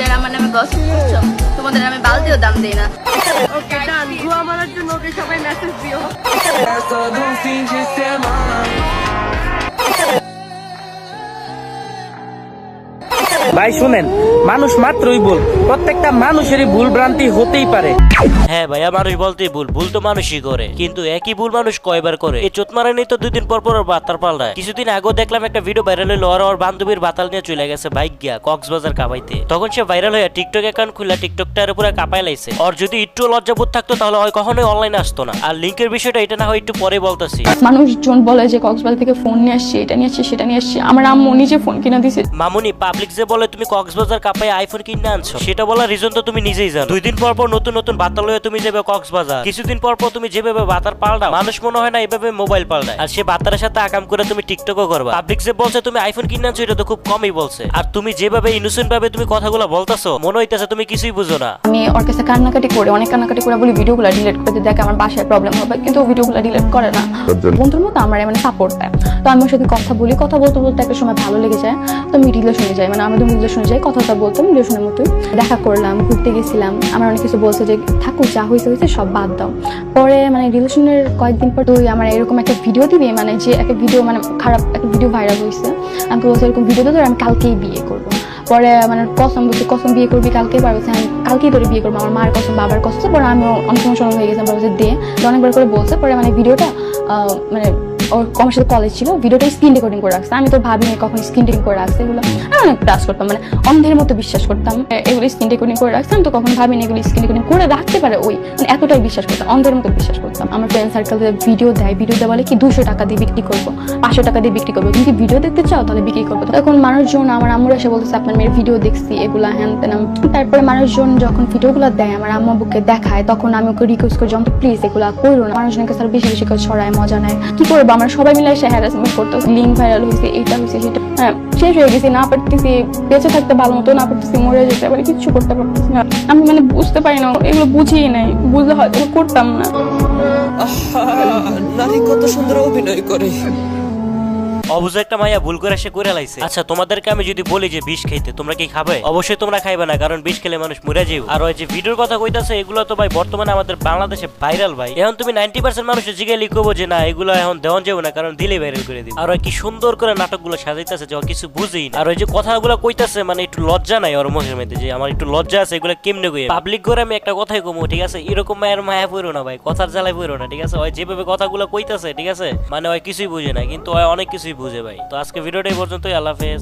যারা আমার নামে গসিপ করছ? তোমাদের আমি বালতিও দাম দিই না। ওকে ডান ধোয়া মারার জন্য ওকে সবাই মেসেজ দিও। ভাই শুনেন মানুষ মাত্রই ভুল। প্রত্যেকটা মানুষেরই ভুল ভ্রান্তি হতেই পারে। হ্যাঁ ভাইয়া মানুষ বলতেই ভুল। ভুল তো মানুষই করে। কিন্তু একই ভুল মানুষ কয়বার করে? এই চোট মারানি তো দুদিন পর পর বাতার পাল্টায়। কিছুদিন আগেও দেখলাম একটা ভিডিও ভাইরাল হলো আর ওর বান্ধবীর বাতাল নিয়ে চলে গেছে বাইক গিয়া কক্সবাজার কাপাইতে তখন সে ভাইরাল হয়ে টিকটক অ্যাকাউন্ট খুলে টিকটকটার উপরে কাপাই লাইছে। ওর যদি একটু লজ্জাবোধ থাকতো তাহলে হয় কখনোই অনলাইনে আসতো না। আর লিঙ্কের বিষয়টা এটা না হয় একটু পরে বলতাছি। মানুষজন বলে যে কক্সবাজার থেকে ফোন নিয়ে আসছে এটা নিয়ে আসছে সেটা নিয়ে আসছি। আমার আম্মু নিজে ফোন কিনে দিছে। মামুনি পাবলিক যে বলে তুমি কক্সবাজার কাপাই আইফোন কিনে আনছো। সেটা বলার রিজন তো তুমি নিজেই জানো। দুই দিন পর পর নতুন নতুন বাতাল হয়ে তুমি যাবে কক্সবাজার কিছুদিন পর পর তুমি যেভাবে বাতার পাল্টাও মানুষ মনে হয় না এভাবে মোবাইল পাল্টায়। আর সে বাতারের সাথে আকাম করে তুমি টিকটকও করবা। পাবলিক যে বলছে তুমি আইফোন কিনে আনছো এটা তো খুব কমই বলছে। আর তুমি যেভাবে ইনোসেন্ট ভাবে তুমি কথাগুলো বলতাছো মনে হইতেছে তুমি কিছুই বুঝো না। আমি ওর কাছে কান্নাকাটি করে অনেক কান্নাকাটি করে বলি ভিডিওগুলো ডিলিট করে দিই, দেখে আমার বাসায় প্রবলেম হবে। কিন্তু ও ভিডিওগুলো ডিলিট করে না। বন্ধুর মতো আমার মানে সাপোর্ট দেয়। তো আমি ওর সাথে কথা বলি কথা বলতে বলতে একটা সময় ভালো লেগে যায় তো আমি রিলেশনে যাই। মানে আমাদের রিলেশনে যাই কথাটা বলতাম রিলেশনের মতোই। দেখা করলাম, ঘুরতে গেছিলাম। আমার অনেক কিছু বলছে যে থাকুক যা হয়েছে হয়েছে সব বাদ দাও। পরে মানে রিলেশনের কয়েকদিন পর তুই আমার এরকম একটা ভিডিও দিবি মানে যে একটা ভিডিও মানে খারাপ একটা ভিডিও ভাইরাল হয়েছে আমাকে বলছে, এরকম ভিডিও দিতে আমি কালকেই বিয়ে করব। পরে মানে কসম বলছি, কসম বিয়ে করবি কালকে পারবে আমি কালকেই তোরে বিয়ে করব, আমার মার কসম, বাবার কসম। পরে আমি অনেক সময় হয়ে গেছে বলছে, দে। অনেকবার করে বলছে, পরে মানে ভিডিওটা মানে ওর আমার সাথে কলেজ ছিল, ভিডিওটা স্ক্রিন রেকর্ডিং করে রাখছে। আমি তো ভাবিনি কখন স্ক্রিন রেকর্ডিং করে রাখছে এগুলো। আমি অনেক ক্লাস করতাম মানে অন্ধের মতো বিশ্বাস করতাম। এগুলো স্ক্রিন রেকর্ডিং করে রাখতাম তো কখন ভাবিনি এগুলো স্ক্রিন রেকর্ডিং করে রাখতে পারে ওই। মানে এতটাই বিশ্বাস করতাম, অন্ধের মতো বিশ্বাস করতাম। আমার ফ্রেন্ড সার্কেল ভিডিও দেয় ভিডিও দেওয়া বলে কি দুশো টাকা দিয়ে বিক্রি করব, পাঁচশো টাকা দিয়ে বিক্রি করব। তুমি ভিডিও দেখতে চাও? তাহলে বিক্রি করব। তখন মানুষজন, আমার আম্মুর এসে বলতেছে, আপনার মেয়ের ভিডিও দেখছি, এগুলা হ্যান তেন তারপরে মানুষজন যখন ভিডিওগুলো দেয়, আমার আম্মু বুকে দেখায়, তখন আমি ওকে রিকোয়েস্ট করি যখন প্লিজ এগুলা করো না। মানুষজনকে স্যার বেশি বেশি করে ছড়ায়, মজা নেয়। কি করব? আমরা সবাই মিলে এসে হ্যারাসমেন্ট করতো লিঙ্ক ভাইরাল হয়েছে, এটা হয়েছে, সেটা হ্যাঁ শেষ হয়ে গেছি, না পারতেছি, বেঁচে থাকতে ভালো মতো, না পারতেছি, মরে যেতে পারি কিচ্ছু করতে পারতেছি না। আমি মানে বুঝতে পারি না, এগুলো বুঝিই নাই, বুঝলে হয়তো করতাম না। নারী কত সুন্দর অভিনয় করে। অবুঝ একটা মাইয়া ভুল করে সে করে লাইছে। আচ্ছা তোমাদেরকে আমি যদি বলি যে বিষ খাইতে তোমরা কি খাবে? অবশ্যই তোমরা খাইবে না কারণ বিষ খেলে মানুষ মরে যাবে আর ওই যে ভিডিওর কথা কইতাছে এগুলো তো ভাই বর্তমানে আমাদের বাংলাদেশে ভাইরাল ভাই। এখন তুমি নাইনটি পার্সেন্ট মানুষের জিগে লিখব যে না এগুলো এখন দেওয়ান যাবে না কারণ দিলেই ভাইরাল করে দিবে। আর ওই কি সুন্দর করে নাটকগুলো সাজাইতেছে যে কিছু বুঝেই আর ওই যে কথাগুলো কইতাছে মানে একটু লজ্জা নাই ওর মুখের মধ্যে যে আমার একটু লজ্জা আছে এগুলো কেমনে কই পাবলিক করে আমি একটা কথাই কমু ঠিক আছে? এরকম মায়ের মায়া পড়ো না ভাই কথার জ্বালায় পড়ো না ঠিক আছে? ওই যেভাবে কথাগুলো কইতাছে ঠিক আছে? মানে ওই কিছুই বুঝে না কিন্তু ওই অনেক কিছুই বুঝে ভাই। তো আজকে ভিডিওটা এই পর্যন্তই আল্লাহ হাফেজ।